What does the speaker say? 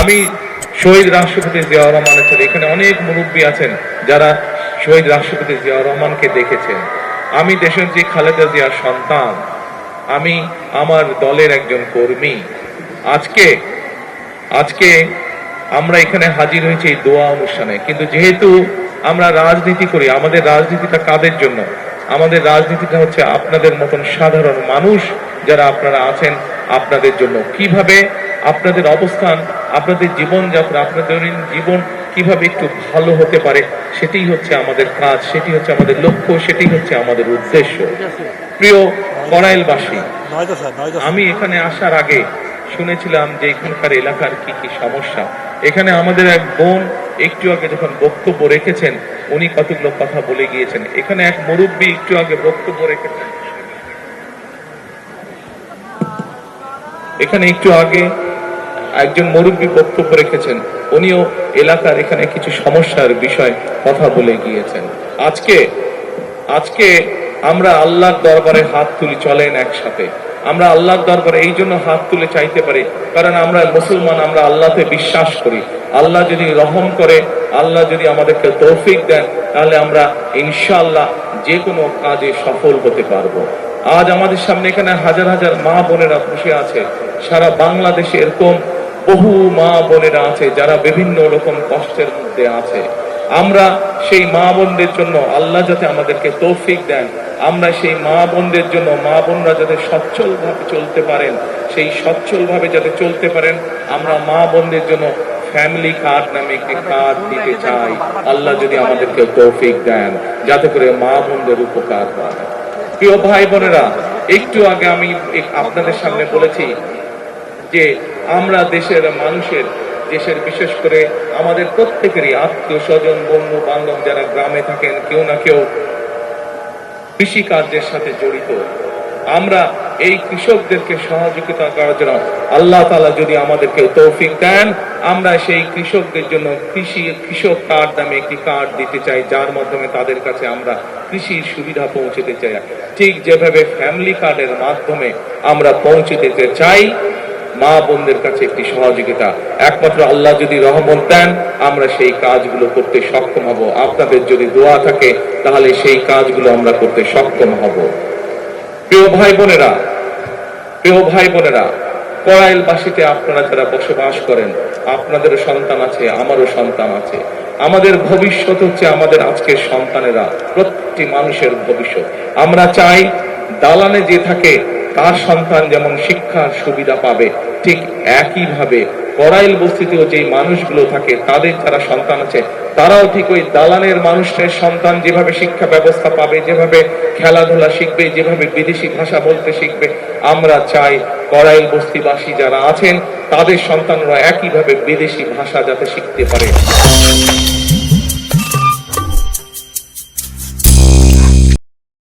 আমি শহীদ রাষ্ট্রপতি জিয়াউর রহমানের ছেলে এখানে অনেক মুরব্বী আছেন যারা শহীদ রাষ্ট্রপতি জিয়াউর রহমানকে দেখেছেন। আমি দেশনেত্রী খালেদা জিয়ার সন্তান, আমি আমার দলের একজন কর্মী। আজকে আজকে আমরা এখানে হাজির হয়েছি এই দোয়া অনুষ্ঠানে। কিন্তু যেহেতু আমরা রাজনীতি করি, আমাদের রাজনীতিটা কাদের জন্য? আমাদের রাজনীতিটা হচ্ছে আপনাদের মতন সাধারণ মানুষ যারা আপনারা আছেন আপনাদের জন্য। কীভাবে আপনাদের অবস্থান আপনাদের জীবনযাত্রা আপনাদের দৈনন্দিন জীবন কীভাবে একটু ভালো হতে পারে সেটাই হচ্ছে আমাদের কাজ সেটি হচ্ছে আমাদের লক্ষ্য সেটি হচ্ছে আমাদের উদ্দেশ্য। প্রিয় করাইলবাসী আমি এখানে আসার আগে শুনেছিলাম যে এখানকার এলাকার কি কি সমস্যা। এখানে আমাদের এক বোন একটু আগে যখন বক্তব্য রেখেছেন উনি কতগুলো কথা বলে গিয়েছেন। এখানে এক মুরব্বী একটু আগে বক্তব্য রেখেছেন। এখানে একটু আগে একজন মুরব্বী বক্তব্য রেখেছেন। উনিও এলাকার এখানে কিছু সমস্যার বিষয় কথা বলে গিয়েছেন। আজকে আজকে আমরা আল্লাহর দরবারে হাত তুলি চলেন একসাথে। আমরা আল্লাহর দরবারে এই জন্য হাত তুলে চাইতে পারি, কারণ আমরা মুসলমান, আমরা আল্লাহতে বিশ্বাস করি। আল্লাহ যদি রহম করে, আল্লাহ যদি আমাদেরকে তৌফিক দেন, তাহলে আমরা ইনশাআল্লাহ যে কোনো কাজে সফল হতে পারব। আজ আমাদের সামনে এখানে হাজার হাজার মা বোনেরা বসে আছে। সারা বাংলাদেশে এরকম বহু মা বোনেরা আছে যারা বিভিন্ন রকম কষ্টের মধ্যে আছে। আমরা সেই মা বোনদের জন্য আল্লাহ যাতে আমাদেরকে তৌফিক দেন, আমরা সেই মা বোনদের জন্য মা বোনরা যাতে সচ্ছল ভাবে চলতে পারেন, সেই সচ্ছল ভাবে যাতে চলতে পারেন, আমরা মা বোনদের জন্য ফ্যামিলি কার্ড নামে একটি কার্ড দিতে চাই। আল্লাহ যদি আমাদেরকে তৌফিক দেন, যাতে করে মা বোনদের উপকার হয়। প্রিয় ভাই বোনেরা, একটু আগে আমি আপনাদের সামনে বলেছি যে আমরা দেশের মানুষের, দেশের বিশেষ করে আমাদের প্রত্যেকেরই আত্মীয় স্বজন, বন্ধু, বান্ধব যারা গ্রামে থাকেন, কেউ না কেউ কৃষি কার্যের সাথে জড়িত। আমরা এই কৃষকদেরকে সহযোগিতা করার জন্য আল্লাহ তালা যদি আমাদেরকে তৌফিক দেন, আমরা সেই কৃষকদের জন্য কৃষি, কৃষক কার্ড নামে একটি কার্ড দিতে চাই, যার মাধ্যমে তাদের কাছে আমরা কৃষির সুবিধা পৌঁছতে চাই। ঠিক যেভাবে ফ্যামিলি কার্ডের মাধ্যমে আমরা পৌঁছে দিতে চাই মা বোনদের কাছে একটি সহযোগিতা। একমাত্র আল্লাহ যদি রহমত দেন, আমরা সেই কাজগুলো করতে সক্ষম হব। আপনাদের যদি দোয়া থাকে, তাহলে সেই কাজগুলো আমরা করতে সক্ষম হব। প্রিয় ভাই বোনেরা, প্রিয় ভাই বোনেরা, করাইলবাসীতে আপনারা যারা বসবাস করেন আপনাদেরও সন্তান আছে, আমারও সন্তান আছে। আমাদের ভবিষ্যৎ হচ্ছে আমাদের আজকের সন্তানেরা, প্রত্যেকটি মানুষের ভবিষ্যৎ। আমরা চাই, দালানে যে থাকে তার সন্তান যেমন শিক্ষার সুবিধা পাবে, ঠিক একইভাবে করাইল বস্তিতেও যে মানুষগুলো থাকে, তাদের যারা সন্তান আছে, তারাও ঠিক ওই দালানের মানুষের সন্তান যেভাবে শিক্ষা ব্যবস্থা পাবে, যেভাবে খেলাধুলা শিখবে, যেভাবে বিদেশি ভাষা বলতে শিখবে, আমরা চাই করাইল বস্তিবাসী যারা আছেন, তাদের সন্তানরা একইভাবে বিদেশি ভাষা যাতে শিখতে পারে।